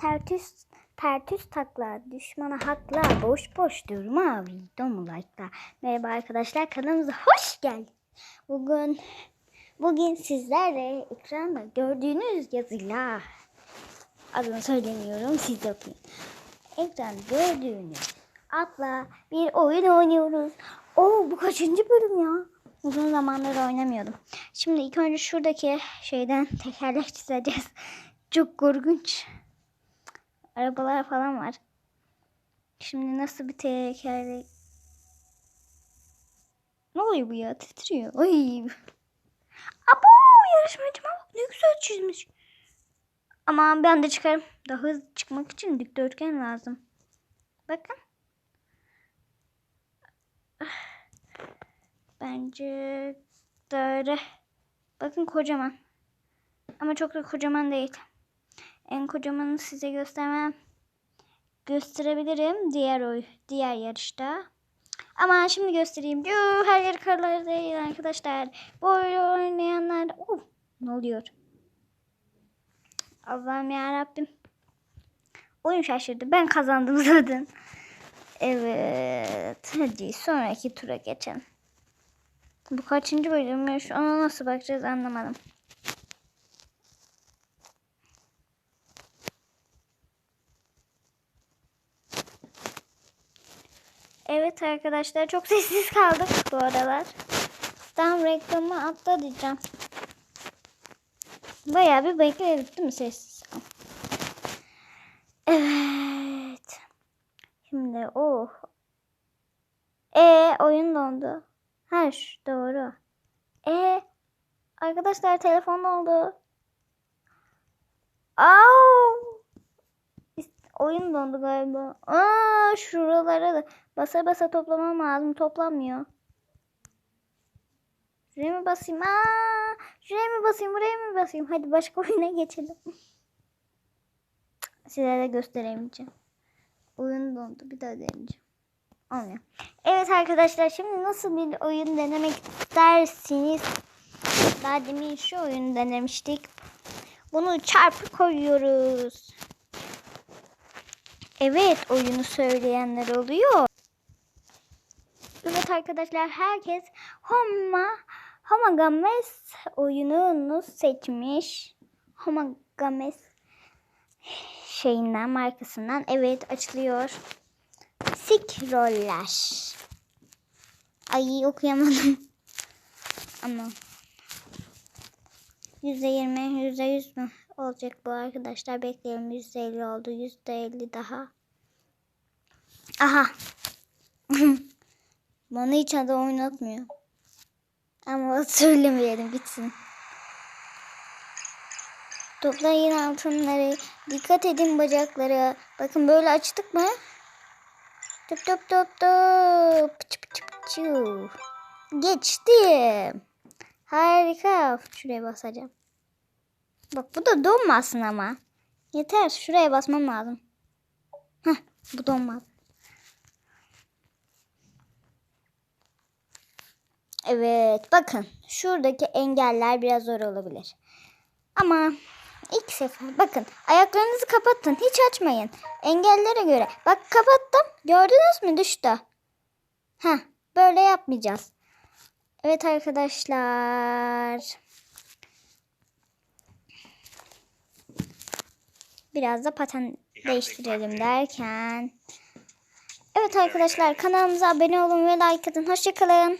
tertüs tertüs takla düşmana hakla boş boş durma videomu like'la. Merhaba arkadaşlar kanalımıza hoş geldiniz. Bugün bugün sizlerle ekranda gördüğünüz yazıyla adını söylemiyorum siz de okuyun. Ekranda gördüğünüz adla bir oyun oynuyoruz. Oo bu kaçıncı bölüm ya? Uzun zamandır oynamıyordum. Şimdi ilk önce şuradaki şeyden tekerlek çizeceğiz. Çok korkunç. Arabalar falan var. Şimdi nasıl bir tekerlek... Ne oluyor bu ya? Titriyor. Ay. Abo yarışmacıma bak ne güzel çizmiş. Ama ben de çıkarım. Daha hızlı çıkmak için dikdörtgen lazım. Bakın. Bence daire. Bakın kocaman. Ama çok da kocaman değil. En kocamanı size göstermem. Gösterebilirim diğer oy diğer yarışta. Ama şimdi göstereyim. Yuh, her yer karlar değil arkadaşlar. Bu oyunu oynayanlar. Oh, ne oluyor? Allah'ım ya Rabbim. Oyun şaşırdı. Ben kazandım zaten. Evet. Hadi sonraki tura geçelim. Bu kaçıncı bölümmüş? Ona nasıl bakacağız anlamadım. Evet arkadaşlar çok sessiz kaldık bu aralar. Tam reklamı atla diyeceğim. Bayağı bir bekledik değil mi sessiz? Evet. Şimdi oh. E oyun dondu. Ha doğru. E arkadaşlar telefon oldu. Au! Oyun dondu galiba. Aa şuralara da basa basa toplamam lazım. Toplanmıyor. Şuraya mı basayım? Aa, şuraya mı basayım? Buraya mı basayım? Hadi başka oyuna geçelim. Size de gösteremeyeceğim. Oyun dondu. Bir daha deneyeceğim. Olmuyor. Evet arkadaşlar şimdi nasıl bir oyun denemek istersiniz? Daha demin şu oyunu denemiştik. Bunu çarpı koyuyoruz. Evet oyunu söyleyenler oluyor. Evet arkadaşlar herkes Homa Homogames oyununu seçmiş. Homogames şeyinden markasından evet açılıyor. Sikroller. Ay okuyamadım. Ama %20, %100 mü olacak bu arkadaşlar? Bekleyelim. %50 oldu. %50 daha. Aha. Bana hiç adı oynatmıyor. Ama söylemeyelim gitsin. Toplayın altınları. Dikkat edin bacakları. Bakın böyle açtık mı? Top top top top. Pıçı. Geçtim. Harika. Şuraya basacağım. Bak bu da donmasın ama. Yeter. Şuraya basmam lazım. Heh, bu donmaz. Evet bakın şuradaki engeller biraz zor olabilir. Ama ilk sefer bakın ayaklarınızı kapatın hiç açmayın. Engellere göre bak kapattım gördünüz mü düştü. Heh, böyle yapmayacağız. Evet arkadaşlar. Biraz da paten değiştirelim derken. Evet arkadaşlar kanalımıza abone olun ve like atın. Hoşçakalın.